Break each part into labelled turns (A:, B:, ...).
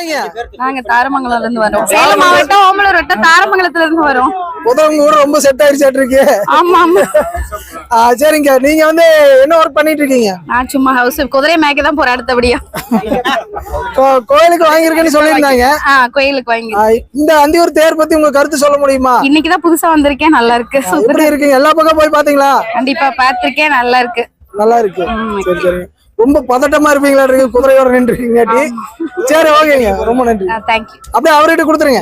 A: வரீங்க
B: நாங்க தாரமங்கலம்ல இருந்து வரோம். சேலம் மாவட்டம் ஓமலூர் வட்டம் தாரமங்கலத்துல இருந்து வரோம்.
A: புதவங்க கூட ரொம்ப செட் ஆயிடுச்சாட்டு இருக்கு
B: ஆமா ஆமா.
A: சரிங்க. நீங்க வந்து என்ன ஒர்க் பண்ணிட்டு இருக்கீங்க?
B: நான் சும்மா ஹவுஸ் குதிரை மேய்க்க தான் போறேன் அடுத்தபடியா.
A: கோயிலுக்கு வாங்கியிருக்கேன்னு சொல்லியிருந்தாங்க.
B: ஆ கோயிலுக்கு வாங்கி
A: இந்த அந்தியூர் தேர் பத்தி உங்க கருத்து சொல்ல முடியுமா?
B: இன்னைக்குதான் புதுசா வந்திருக்கேன். நல்லா இருக்கு. சூப்பர்
A: இருக்கீங்க? எல்லா பக்கம் போய் பாத்தீங்களா?
B: கண்டிப்பா பாத்திருக்கேன். நல்லா இருக்கு.
A: நல்லா இருக்கு. சரி சரி. ரொம்ப பதட்டமா இருப்பீங்களா இருக்கு குதிரையோட நின்று இருக்கீங்காட்டி சரி ஓகேங்க. ரொம்ப நன்றி. அப்படியே அவர்கிட்ட கொடுத்துருங்க.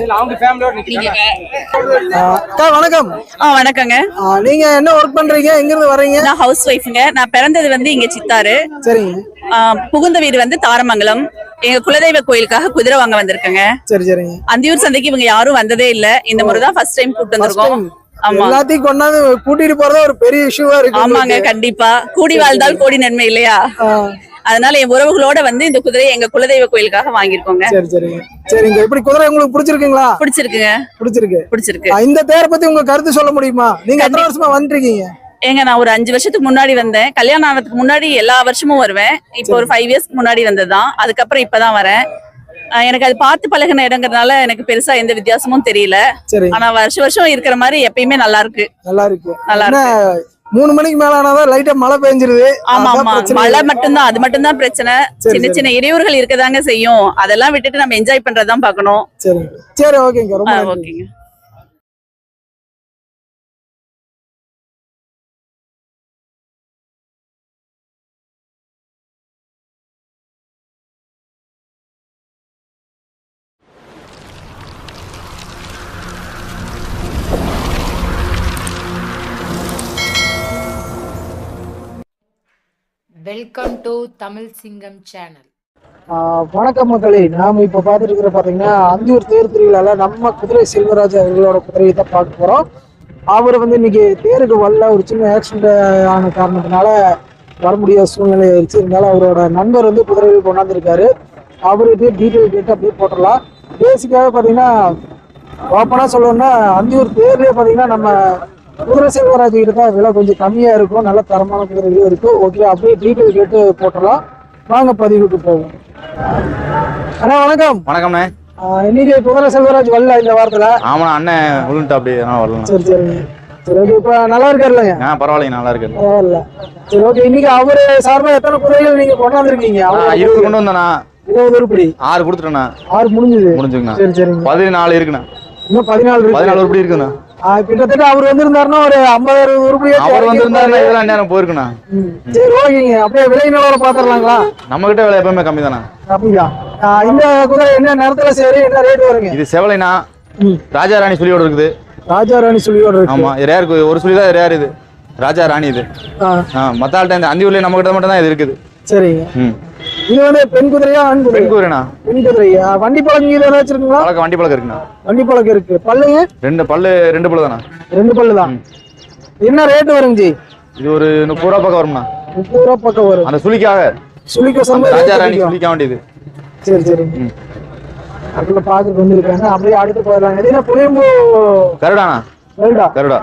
A: அக்கா வணக்கம்.
C: ஆ வணக்கங்க.
A: நீங்க என்ன ஒர்க் பண்றீங்க? எங்க இருந்து வர்றீங்க
C: நான் ஹவுஸ் ஒய்ஃப்ங்க நான் பிறந்தது வந்து இங்க சித்தாறு.
A: சரிங்க.
C: புகுந்த வீடு வந்து தாரமங்கலம். எங்க குலதெய்வ கோயிலுக்காக குதிரை வாங்க வந்திருக்கேங்க.
A: சரி சரிங்க.
C: அந்தியூர் சந்தைக்கு இவங்க யாரும் வந்ததே இல்ல. இந்த முறை தான் ஃபர்ஸ்ட் டைம் கூட்டு வந்திருக்கோம்.
A: எல்லாத்தையும் கொண்டாந்து கூட்டிட்டு போறதா ஒரு பெரிய இஷ்யூவா இருக்கு
C: ஆமாங்க. கண்டிப்பா. கூடி வாழ்ந்தால் கோடி நன்மை இல்லையா? அதனால என் உறவுகளோட வந்து இந்த குதிரையை எங்க குலதெய்வ கோயிலுக்காக வாங்கியிருக்கோங்க.
A: சரி சரிங்க சரிங்க. இப்படி குதிரை உங்களுக்கு பிடிச்சிருக்குங்களா?
C: பிடிச்சிருக்குங்க.
A: பிடிச்சிருக்கு.
C: பிடிச்சிருக்கு.
A: இந்த தேரை பத்தி உங்க கருத்து சொல்ல முடியுமா? நீங்க எத்தனை வருஷமா வந்துருக்கீங்க?
C: ஏங்க நான் ஒரு அஞ்சு வருஷத்துக்கு முன்னாடி வந்தேன். கல்யாணம் ஆனதுக்கு முன்னாடி எல்லா வருஷமும் வருவேன். இப்போ ஒரு ஃபைவ் இயர்ஸ்க்கு முன்னாடி வந்ததுதான். அதுக்கப்புறம் இப்பதான் வரேன். எனக்கு அது பார்த்து பழகின இடங்கிறதுனால எனக்கு பெருசா எந்த வித்தியாசமும் தெரியல. ஆனா வருஷம் வருஷம் இருக்கிற மாதிரி எப்பயுமே நல்லா இருக்கு.
A: நல்லா இருக்கு.
C: நல்லா
A: மூணு மணிக்கு மேல ஆனாதான் லைட்டா மழை பெஞ்சிருது.
C: ஆமா ஆமா. மழை மட்டும்தான் அது மட்டும்தான் பிரச்சனை. சின்ன சின்ன இடையூறுகள் இருக்கதாங்க செய்யும். அதெல்லாம் விட்டுட்டு நம்ம என்ஜாய் பண்றதுதான் பார்க்கணும்.
A: சரி. சரி ஓகேங்க. ரொம்ப.
C: ஓகேங்க.
D: வெல்கம் டு தமிழ் சிங்கம் சேனல்
A: வணக்கம் மக்களே நாம இப்ப பாத்துட்டு இருக்கிற பாத்தீங்கன்னா அந்தியூர் தேர் திருவிழால நம்ம குதிரை செல்வராஜ் அவர்களோட குதிரையை தான் பார்க்க போறோம். அவர் வந்து இன்னைக்கு தேருக்கு வரல. ஒரு சின்ன ஆக்சிடென்ட் ஆன காரணத்தினால வர முடியாத சூழ்நிலை ஆயிடுச்சு. இருந்தாலும் அவரோட நண்பர் வந்து குதிரைகள் கொண்டாந்துருக்காரு. அவர்கிட்ட டீட்டெயில் கேட்டு அப்படியே போட்டுடலாம். பேசிக்காக பார்த்தீங்கன்னா ஓப்பனாக சொல்லணும்னா அந்தியூர் தேர்லேயே பார்த்தீங்கன்னா நம்ம குதிரை செல்வராஜ் தான் விலை கொஞ்சம் கம்மியாக இருக்கும் நல்ல தரமான குதிரைகளும் இருக்கும். ஓகே அப்படியே டீட்டெயில் கேட்டு போட்டுடலாம். வாங்க பதிவுக்கு போவோம். அண்ணா வணக்கம்.
E: வணக்கம்ண்ணே.
A: இன்னைக்கு குதிரை செல்வராஜ் வரல இந்த வாரத்துல?
E: ஆமாண்ணா அண்ணன் விழுந்துட்டு அப்படி அதனால வரலாம்
A: சரி சரிங்க சரி ஓகே இப்ப நல்லா இருக்காருல்லங்க
E: ஆ பரவாயில்லைங்க நல்லா இருக்கு
A: பரவாயில்ல. சரி ஓகே இன்னைக்கு அவரு சார்பா எத்தனை குதிரைகள் நீங்க கொண்டாந்துருக்கீங்க?
E: இருபது கொண்டு வந்தேண்ணா.
A: இருபது உருப்படி?
E: ஆறு கொடுத்துட்டேண்ணா.
A: ஆறு முடிஞ்சது.
E: முடிஞ்சுங்கண்ணா
A: சரி சரிங்க.
E: பதினாலு இருக்குண்ணா.
A: இன்னும் பதினாலு
E: பதினாலு உருப்படி இருக்குண்ணா.
A: கிட்டத்தட்ட அவர் வந்திருந்தாருன்னா ஒரு ஐம்பது அறுபது
E: அவர் வந்திருந்தாருன்னா இதெல்லாம் நேரம் போயிருக்குண்ணா.
A: சரி ஓகேங்க. அப்படியே விலை நிலவரம் பாத்துடலாங்களா
E: நம்ம கிட்ட விலை எப்பவுமே கம்மி தானே
A: அப்படியா? ஆஹ் இந்த குதிரை என்ன நேரத்துல சரி என்ன ரேட் வருங்க?
E: இது செவலைண்ணா.
A: ம்.
E: ராஜா ராணி சுழியோட இருக்குது.
A: ராஜா ராணி சுழியோட இருக்கு.
E: ஆமா ரேர் ஒரு சுழி தான் ரேர் இது. ராஜா ராணி இது.
A: ஆஹ்
E: ஆ மத்த ஆள்கிட்ட இந்த அந்தி நம்ம கிட்ட மட்டும் தான் இது இருக்குது.
A: சரிங்க. இது வந்து பெண் குதிரையா ஆண் குதிரை
E: பெண் கூறுண்ணா
A: பெண் குதிரை ஆஹ் வண்டி பழக்கம் இது ஏதாவது வச்சிருக்கீங்களா?
E: பழக்கம் வண்டி பழக்கம் இருக்குண்ணா.
A: வண்டி பழக்கம் இருக்கு. பல்லுங்க?
E: ரெண்டு பல்லு ரெண்டு பல்லு தானே
A: ரெண்டு பல்லு தான் என்ன ரேட் வருங்க ஜி?
E: இது ஒரு முப்பது ரூபா பக்கம் வரும்ண்ணா.
A: முப்பது ரூபா பக்கம் வரும்.
E: அந்த சுழிக்காக.
A: சுழிக்க சொந்த
E: ராஜா ராணி சுழிக்க வேண்டியது.
A: சரி சரி. அதுல பாத்துட்டு வந்திருக்காங்க. அப்படியே அடுத்து போயிடலாம். என்ன புளியம்பு?
E: கருடாண்ணா.
A: வேண்டா
E: கருடா.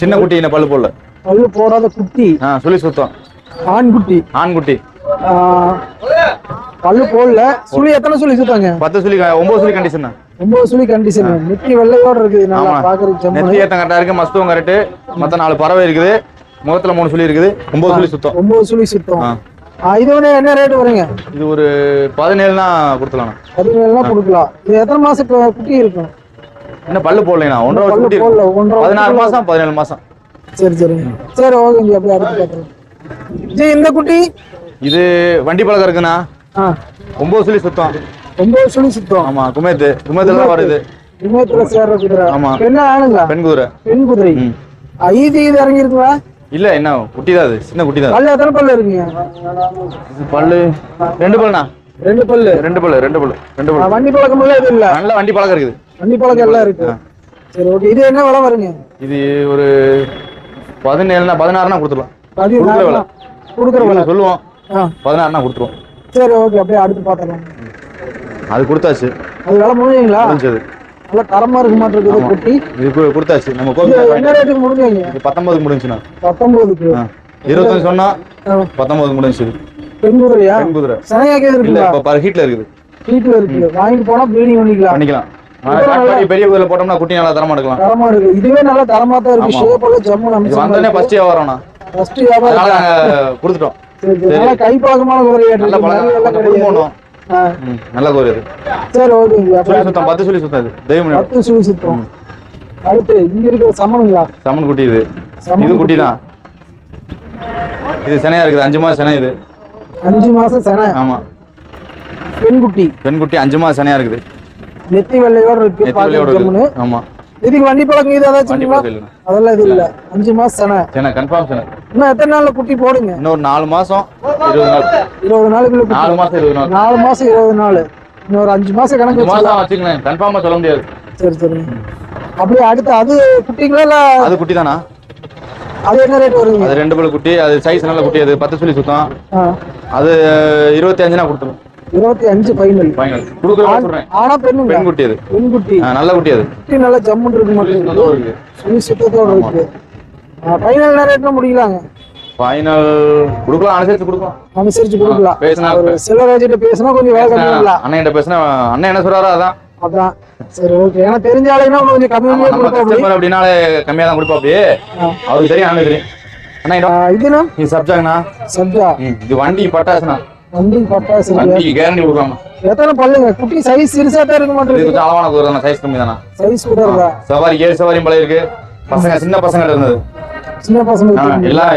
E: சின்ன குட்டி இந்த பல்லு போடல
A: பல்லு போடாத குட்டி.
E: ஆ சுழி சுத்தம்.
A: ஆண் குட்டி
E: ஆண்குட்டி.
A: ஆஹ் பல்லு போடல. சுழி எத்தனை சுழி சுத்தாங்க
E: பத்து சுழி ஒன்பது சுழி கண்டிஷன்
A: ஒன்பது சுழி கண்டிஷன் நெத்தி வெள்ளையோட இருக்குது நல்லா
E: ஆமா.
A: பாக்குறதுக்கு
E: நெத்தி. ஏத்தம் கரெக்டா இருக்கு. மஸ்துவம் கரெக்ட் மொத்தம் நாலு பறவை இருக்குது. முகத்துல மூணு சுழி இருக்குது. ஒன்பது சுழி சுத்தம்.
A: ஒன்பது சுழி சுத்தம்.
E: ஆ.
A: ஆஹ் இது வந்து என்ன ரேட் வருங்க?
E: இது ஒரு பதினேழு தான் கொடுத்துலாம்
A: பதினேழுலாம் கொடுக்கலாம். இது எத்தனை மாசம் கு- குட்டி இருக்கும்?
E: இன்னும் பல்லு போடலைண்ணா ஒன்றரை வருஷம் குட்டி
A: போடல,
E: இருக்கு.
A: ஒன்றரை
E: பதினாறு மாசம் பதினேழு மாசம்.
A: சரி சரிங்க சரி ஓகேங்க. அப்படியே அடுத்து ஜி இந்த குட்டி?
E: இது வண்டி பழக்கம் இருக்குண்ணா. ஒன்பது சுழி சுத்தம்.
A: ஒன்பது சுழி சுத்தம்.
E: ஆமா குமேத்து. குமேத்துல வருது.
A: இமயத்துல சேர்ற குதிரை.
E: ஆமா.
A: என்ன ஆணுங்களா?
E: பெண் குதிரை.
A: பெண் குதிரை. ஈதி இது இறங்கி இருக்குங்களா
E: இல்ல என்ன குட்டி தான் அது. சின்ன குட்டி தான்
A: பல்லு எத்தனை பல்லு இருக்குங்க?
E: பல்லு. ரெண்டு பல்லுண்ணா.
A: ரெண்டு பல்லு.
E: ரெண்டு பல்லு ரெண்டு பல்லு ரெண்டு பல்லு.
A: வண்டி பழக்கம் எல்லாம் இது இல்ல.
E: நல்ல வண்டி பழக்கம் இருக்குது.
A: வண்டி பழக்கம் எல்லாம் இருக்கு. சரி ஓகே. இது என்ன விலை வருங்க?
E: இது ஒரு பதினேழுனா பதினாறுனா கொடுத்துடலாம். கொடுக்குற விலை.
A: கொடுக்குற விலை.
E: சொல்லுவோம். பதினாறுனா கொடுத்துருவோம்.
A: சரி ஓகே அப்படியே அடுத்து பார்த்துக்கலாம்.
E: அது கொடுத்தாச்சு.
A: அது விலை முடிஞ்சீங்களா?
E: முடிஞ்சது.
A: நல்லா தரமா இருக்க மாட்டிருக்குது
E: ஆமா.
A: குட்டி.
E: இது கொடுத்தாச்சு. நம்ம கோவில்
A: என்ன ரேட்டுக்கு முடிஞ்சீங்க
E: பத்தொன்பதுக்கு முடிஞ்சுண்ணா
A: பத்தொன்பதுக்கு.
E: இருபத்தஞ்சு சொன்னா
A: ஆ.
E: பத்தொன்பதுக்கு முடிஞ்சு
A: பெண் குதிரையா
E: பெண் குதிரை
A: சனையாக்கே இருக்குங்களா
E: இப்ப பர் ஹீட்ல இருக்குது.
A: வீட்டுல இருக்கு. வாங்கிட்டு போனா ப்ரீடிங் பண்ணிக்கலாம்.
E: பண்ணிக்கலாம். பெரிய கோயில போட்டோம்னா குட்டி நல்லா தரமா எடுக்கலாம்.
A: தரமா இருக்கு. இதுவே நல்லா தரமா தான் இருக்கு. ஷேப் எல்லாம் ஜம்மு நம்ம
E: ஃபர்ஸ்ட் வியாபாரம்ண்ணா.
A: ஃபர்ஸ்ட் வியாபாரம்.
E: கொடுத்துட்டோம்.
A: சரி, குதிரை
E: நல்ல இது
A: ஓகேங்க
E: சொல்லி
A: அப்ப
E: சுத்தம் பத்து சொல்லி சுத்தம் இது தெய்வம்
A: பத்து சுழி சுத்தம். அடுத்து இங்க இருக்கிற சமணுங்களா?
E: சமன் குட்டி இது. குட்டி தான். இது சினையா இருக்குது. அஞ்சு மாசம் சினை இது.
A: அஞ்சு மாசம் சென.
E: ஆமா.
A: பெண் குட்டி.
E: பெண் குட்டி அஞ்சு மாசம் சினையா இருக்குது.
A: நெத்தி வெள்ளையோட இருக்கு.
E: ஆமா.
A: இதுக்கு வண்டி பழக்கம் இது ஏதாச்சும். அதெல்லாம் இது இல்ல. அஞ்சு மாசம் சென
E: சினை கன்ஃபார்ம் சினை
A: இன்னும் எத்தனை நாள்ல குட்டி போடுங்க?
E: இன்னொரு நாலு மாசம் இருபது நாள்.
A: இருபது நாளுக்குள்ள.
E: நாலு மாசம் இருபது நாள்.
A: நாலு மாசம் இருபது நாள். இன்னொரு அஞ்சு மாசம் கணக்கு.
E: மாசம் வச்சுக்கலாம். கன்ஃபார்மா சொல்ல முடியாது.
A: சரி சரி. அப்படியே அடுத்து அது குட்டிங்களா இல்ல
E: அது குட்டி தானா
A: அது என்ன ரேட் வருங்க
E: அது ரெண்டு பல் குட்டி அது சைஸ் நல்ல குட்டி அது பத்து சொல்லி சுத்தம். அது இருபத்தி அஞ்சுனா கொடுத்துரும்.
A: இருபத்தி அஞ்சு ஃபைனல்
E: ஃபைனல் கொடுக்குறேன் சொல்றேன்.
A: ஆனா பெண்ணுங்க
E: பெண் குட்டி அது.
A: பெண் குட்டி
E: நல்ல குட்டி அது.
A: குட்டி நல்லா ஜம்முன்னு இருக்கு மட்டும் சுழி சுத்தத்தோட இருக்கு. ஃபைனல் என்ன ரேட்ல முடிக்கலாங்க?
E: ஃபைனல் கொடுக்கலாம் அனுசரிச்சு கொடுக்கலாம்.
A: அனுசரிச்சு கொடுக்கலாம்.
E: பேசினா
A: ஒரு சிலராஜிட்ட பேசினா கொஞ்சம் வேலை கம்மியாகலாம்
E: அண்ணன் பேசினா அண்ணன் என்ன சொல்றாரோ அதான்.
A: அதான். சரி ஓகே ஏன்னா தெரிஞ்ச ஆளுங்கன்னா இன்னும் கொஞ்சம் கம்மியாக
E: நம்ம
A: கொடுப்போம்
E: கஸ்டமர் அப்படின்னாலே கம்மியா தான் கொடுப்பா அப்படியே அவருக்கு தெரியும் அண்ணன் தெரியும். அண்ணா இதோ,
A: இதுனா
E: இது சப்ஜாங்கண்ணா.
A: சப்ஜா.
E: இது வண்டி பட்டாசுண்ணா.
A: வண்டி பட்டாசு
E: வண்டி கேரண்டி கொடுக்கலாம்
A: எத்தனை பல்லுங்க? குட்டி சைஸ் சிறுசா தான் இருக்க மாட்டேங்குது
E: கொஞ்சம் அளவான குதிரை தானே சைஸ் கம்மி தானே.
A: சைஸ் கூட இருக்கா?
E: சவாரி ஏழு சவாரியும் பழைய இருக்கு. பசங்க சின்ன பசங்க இருந்தது.
A: சின்ன பசங்க
E: எல்லாம்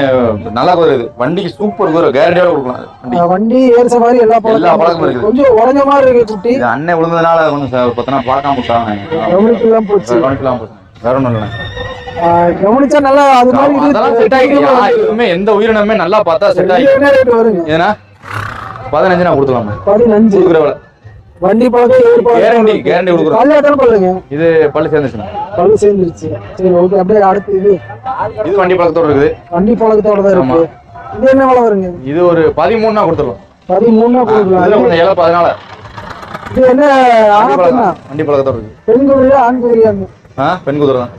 E: நல்லா குதிரை இது வண்டிக்கு சூப்பர் குதிரை கேரண்டியோட கொடுக்கலாம். வண்டி.
A: ஏர் சவாரி எல்லா
E: எல்லா
A: பழக்கமும்
E: பழக்கமும்
A: இருக்கு. கொஞ்சம் உடஞ்ச மாதிரி இருக்கு குட்டி.
E: அண்ணன் விழுந்ததுனால கொஞ்சம் ச- பத்து நாள் பார்க்காம விட்டாங்க
A: கவனிக்கலாம் போச்சு.
E: கவனிக்கலாம் போச்சு. வேற ஒண்ணும் இல்லைண்ணே.
A: ஆ, கவனிச்சா நல்லா அது மாதிரி
E: எந்த உயிரினமே நல்லா பார்த்தா செட் ஆகி
A: வருங்க.
E: ஏன்னா பதினஞ்சு நான் கொடுத்துலாமே
A: பதினஞ்சு.
E: கொடுக்குற வேலை.
A: வண்டி
E: கேரண்டி
A: இருக்கு.
E: கேரண்டி கொடுக்குறோம்.
A: பல்லு எத்தனை பல்லுங்க
E: இது பல்லு சேர்ந்துச்சுண்ணா.
A: பல்லு சேர்ந்துருச்சு. சரி ஓகே அப்படியே அடுத்து இது.
E: இது வண்டி பழக்கத்தோட இருக்குது.
A: வண்டி பழக்கத்தோட தான் இருக்கு. இது என்ன விலை வருங்க?
E: இது ஒரு பதிமூணுனா கொடுத்துருவோம்
A: பதிமூணா
E: இதுல
A: கொடுக்கலாம்
E: ஏழை பதினால.
A: இது என்ன
E: வண்டி
A: ஆனா
E: பழக்கத்தோட இருக்குது.
A: பெண் குதிரையா ஆண் குதிரையாங்க?
E: ஆ பெண் குதிரை தான்.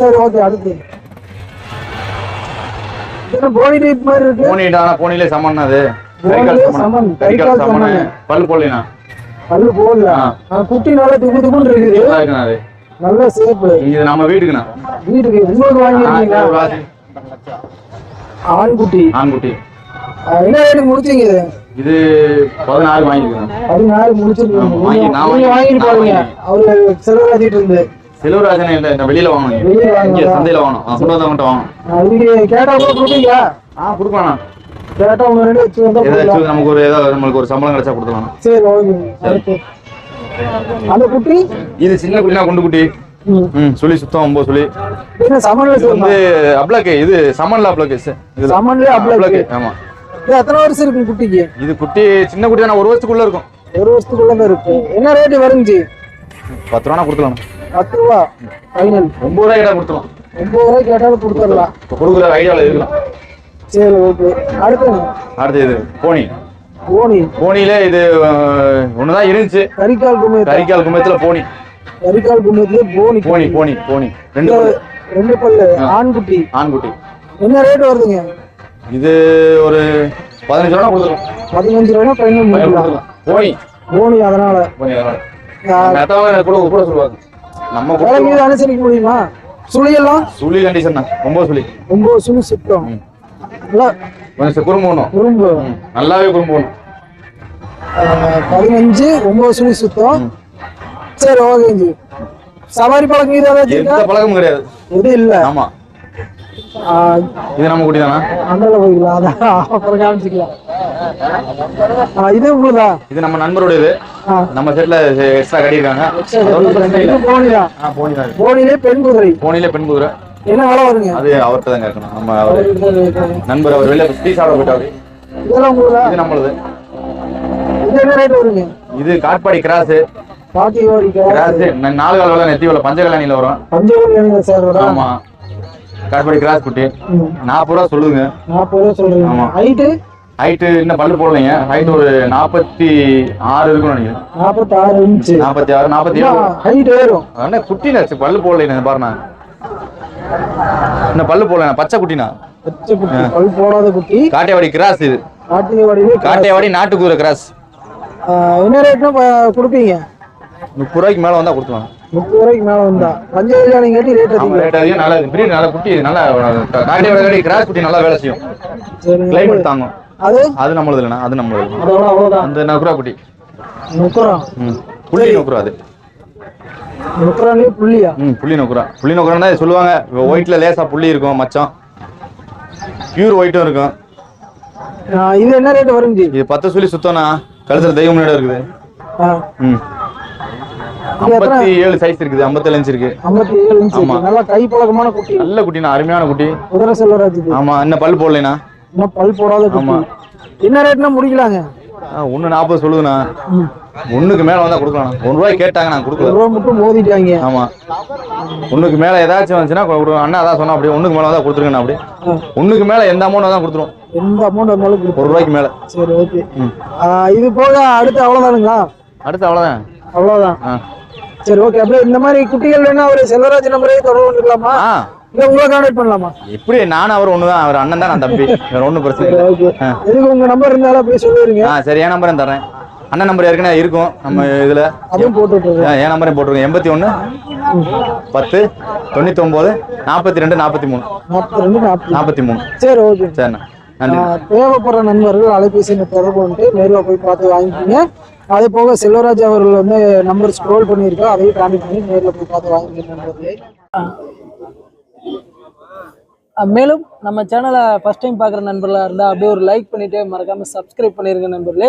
A: சரி ஓகே அடுத்து. போனி டைப் மாதிரி இருக்கு?
E: போனிட்டா போனிலே சமன் அது. கரிகால்
A: கரிகால்
E: சமன்
A: சமன்.
E: பல்லு போடலினா
A: பல்லு போடல.
E: ஆ.
A: ஆ, குட்டி நல்லா திப்பு திப்புன்னு இருக்குது.
E: நல்லா அது.
A: நல்ல சேப்பு.
E: இது நம்ம வீட்டுக்குண்ணா
A: வீட்டுக்கு உங்களுக்கு குட்டி
E: ஆண்குட்டி.
A: ஆ, என்ன முடிச்சீங்க இது?
E: இது பதினாறு வாங்கிருக்கேன்
A: பதினாறு முடிச்சிருக்கீங்க.
E: ஆமா, வாங்கி- நான்
A: நீங்க
E: வாங்கி-
A: வாங்கிட்டு பாருங்க. அவரு செலவாதிட்டு இருந்து.
E: செல்வராஜனே இல்ல வெளியில வாங்கணும். இங்க. சந்தையில வாங்கணும். வந்தவங்கிட்ட வாங்கணும்.
A: இதுக்கு கேட்டா கூட கொடுப்பீங்களா?
E: ஆ கொடுக்கலாம்
A: கேட்டா உங்க ரெண்டு வச்சு வந்தா கொடுக்கலாம்
E: ஏதாச்சும் நமக்கு ஒரு ஏதோ நம்மளுக்கு ஒரு சம்பளம் கிடைச்சா கொடுக்கலாம்
A: சரி ஓகே. அடுத்து. அந்த குட்டி?
E: இது சின்ன குட்டினா குண்டு குட்டி.
A: ம்.
E: சொல்லி சுத்தம் ஒன்பது சொல்லி
A: சமன்ல
E: வந்து அப்ளக்கு இது சமன்ல அப்ளக்கு
A: சமன்ல அப்ளக்கு.
E: ஆமா.
A: இது எத்தனை வருஷம் இருக்கு குட்டிக்கு?
E: இது குட்டி சின்ன குட்டி ஒரு வருஷத்துக்குள்ள இருக்கும்.
A: ஒரு வருஷத்துக்குள்ள தான் இருக்கு. என்ன ரேட் வருங்க
E: பத்து ரூபா கொடுத்துலாம்
A: பத்து ரூபா? ஃபைனல்
E: ஒன்பது ரூபாய் கேட்டா கொடுத்துலாம்
A: ஒன்பது ரூபாய் கேட்டாலும் கொடுத்துடலாம்.
E: கொடுக்குற ஐடியாவில் இருக்கலாம்.
A: சரி ஓகே அடுத்து
E: அடுத்து இது போனி.
A: போனி.
E: போனியில இது ஒண்ணுதான் இருந்துச்சு.
A: கரிக்கால் கும்மி
E: கரிக்கால் கும்பத்துல போனி.
A: கரிக்கால் கும்மத்துல போனி.
E: போனி போனி போனி. ரெண்டு.
A: ரெண்டு பல்லு ஆண் குட்டி
E: ஆண்குட்டி.
A: என்ன ரேட் வருதுங்க?
E: இது ஒரு பதினஞ்சு ரூபா கொடுத்துரும்
A: பதினஞ்சு ஃபைனல் பண்ணிக்கலாம்
E: போனி.
A: போனி அதனால.
E: மத்தவங்க கூட கூட சொல்லுவாங்க. நம்ம கொடுத்துருவோம்.
A: மீது அனுசரிக்க முடியுமா? சுழியெல்லாம்?
E: சுழி கண்டிஷன் தான். ஒன்பது சுழி.
A: ஒன்பது சுழி சுத்தம்.
E: கொஞ்சம் குறும்பு நல்லாவே குறும்பு வேணும்.
A: ஆஹ், பதினஞ்சு ஒன்பது சுழி சுத்தம். சரி ஓகேங்க சவாரி பழக்கம் இது
E: எந்த பழக்கமும் கிடையாது.
A: எது இல்ல.
E: ஆமா. இது நம்ம குட்டி தானா
A: அந்தால போய்க்கலாம் அதான் அப்புறம் காமிச்சிக்கலாம். ஆஹ், இது உங்களுதா?
E: இது நம்ம நண்பரோட இது. நம்ம செட்ல எக்ஸ்ட்ரா கட்டியிருக்காங்க.
A: சரி,
E: அது ஒண்ணும் பிரச்சனை
A: இது
E: இல்லை.
A: போனிதான்
E: ஆ போனி தான் இது.
A: போனிலே பெண் குதிரை.
E: போனிலே பெண் குதிரை.
A: என்ன விலை வருங்க?
E: அது அவர்கிட்ட தான் கேட்கணும். நம்ம அவர் நண்பர் அவர் வெளில டீ சாப்பிட போயிட்டாரு.
A: இதெல்லாம் உங்களுதா
E: இது நம்மளது.
A: இது என்ன ரேட் வருங்க?
E: இது காட்பாடி கிராஸ். கிராஸ். நாலு கால வேலை நெத்தி வேலை பஞ்ச கல்யாணியில வரும்.
A: பஞ்சகல்யாணி சேர்றதா?
E: ஆமா. காட்பாடி கிராஸ் குட்டி. நாற்பது ரூபா சொல்லுங்க.
A: நாற்பது ரூபா சொல்றீங்க
E: ஆமா.
A: ஹைட்டு
E: ஹைட்டு இன்னும் பல்லு போடலைங்க. ஹைட் ஒரு நாற்பத்தி ஆறு நினைக்கிறேன்.
A: நாற்பத்தி ஆறு
E: நாற்பத்தி ஆறு நாற்பத்தி ஏழு.
A: ஹைட் ஏறும்?
E: அண்ணா குட்டினா சி, பல்லு போடல பாருண்ணா. இன்னும் பல்லு போடல பச்சை குட்டினா
A: பச்சை குட்டி பல் போடாத குட்டி.
E: காட்டையாவாடி கிராஸ் இது.
A: காட்டிய வடிவே
E: காட்டையாவாடி நாட்டுக்கூர கிராஸ்.
A: என்ன ரேட்னா கொடுப்பீங்க?
E: முப்பது ரூபாய்க்கு மேல வந்தா கொடுத்துருவாங்க
A: முப்பது ரூபாய்க்கு மேல வந்தா. பஞ்ச கல்யாணம் கேட்டி ரேட்
E: ஆமா
A: அதிகம்
E: ரேட் அதிகம் நல்லா குட்டி நல்லா காட்டி காட்டி கிராஸ் குட்டி நல்லா வேலை செய்யும். கிளைமேட் தாங்கும்.
A: அது?
E: அது நம்மளது இல்லைண்ணா அது நம்மளது அந்த நகுரா குட்டி. ம். புள்ளி நோக்குறா அது.
A: முக்குறானே புள்ளியா?
E: ம் புள்ளி நோக்குறா. புள்ளி நோக்குறா தான் சொல்லுவாங்க. ஒயிட்ல லேசா புள்ளி இருக்கும் மச்சம் பியூர் ஒயிட்டும் இருக்கும்.
A: இது என்ன ரேட் வரும் ஜி
E: இது பத்து சொல்லி சுத்தம்னா கழுத்துல தெய்வம் முன்னாடி இருக்குது. ம். ஐம்பத்தி ஏழு சைஸ் இருக்குது ஐம்பத்தேழு இன்ச் இருக்கு.
A: ஐம்பத்தி ஏழு இன்ச்சு
E: ஆமா.
A: நல்லா கை பழக்கமான குட்டி.
E: நல்ல குட்டிண்ணா அருமையான குட்டி.
A: குதிரை செல்வராஜ் இது?
E: ஆமா இன்னும் பல் போடலைண்ணா.
A: இன்னும் பல் போடாத
E: ஆமா.
A: என்ன ரேட்னா முடிக்கலாங்க?
E: ஒன்று நாற்பது சொல்லுதுண்ணா. ஒண்ணுக்கு மேல வந்தா கொடுக்கலாம். ஒன்று ரூபாய் கேட்டாங்க நான் கொடுக்கல.
A: ரூபா மட்டும் மோதிட்டாங்க.
E: ஆமா. ஒண்ணுக்கு மேல ஏதாச்சும் வந்துச்சுன்னா அண்ணா அதான் சொன்னா அப்படியே ஒண்ணுக்கு மேல வந்தா கொடுத்துருங்கண்ணா அப்படி. ஒண்ணுக்கு மேல எந்த அமௌண்ட் தான் கொடுத்துரும்.
A: எந்த அமௌண்ட் இருந்தாலும்
E: ஒரு ரூபாய்க்கு மேல.
A: சரி ஓகே. இது போக அடுத்து அவ்வளவுதானுங்களா?
E: அடுத்து அவ்வளவுதான்.
A: அவ்வளவுதான்.
E: ஆ.
A: சரி ஓகே. அப்படியே இந்த மாதிரி குட்டிகள் வேணா ஒரு செல்வராஜ் நம்பரே தொடர்பு பண்ணிக்கலாமா? இல்ல உங்களை கான்டாக்ட் பண்ணலாமா?
E: எப்படி? நானும் அவர் ஒண்ணுதான். அவர் அண்ணன் தான் நான் தம்பி. வேற ஒண்ணும் பிரச்சனை இல்லை.
A: எதுக்கு உங்க நம்பர் இருந்தாலும் அப்படியே சொல்லிடுங்க
E: ஆ சரி என் நம்பரும் தரேன் அண்ணன் நம்பர் ஏற்கனவே இருக்கும். நம்ம இதுல என் நம்பரையும் போட்டுருங்க. எண்பத்தி ஒண்ணு பத்து தொண்ணூத்தி ஒன்பது நாற்பத்தி ரெண்டு நாற்பத்தி மூணு
A: நாற்பத்தி ரெண்டு நாற்பத்தி
E: நாற்பத்தி மூணு
A: சரி ஓகே.
E: சரிண்ணா.
A: தேவைப்படுற நண்பர்கள் அலைபேசி தொடர்பு வந்துட்டு நேரில் போய் பார்த்து வாங்கிக்கோங்க. அது போக செல்வராஜ் அவர்கள் வந்து நம்பர் ஸ்க்ரோல் பண்ணியிருக்கோம் அதையும் கான்டாக்ட் பண்ணி நேரில் போய் பார்த்து வாங்கிக்க நண்பர்களே. மேலும் நம்ம சேனலை ஃபஸ்ட் டைம் பார்க்குற நண்பர்களாக இருந்தால் அப்படியே ஒரு லைக் பண்ணிவிட்டு மறக்காமல் சப்ஸ்கிரைப் பண்ணிருங்க நண்பர்களே.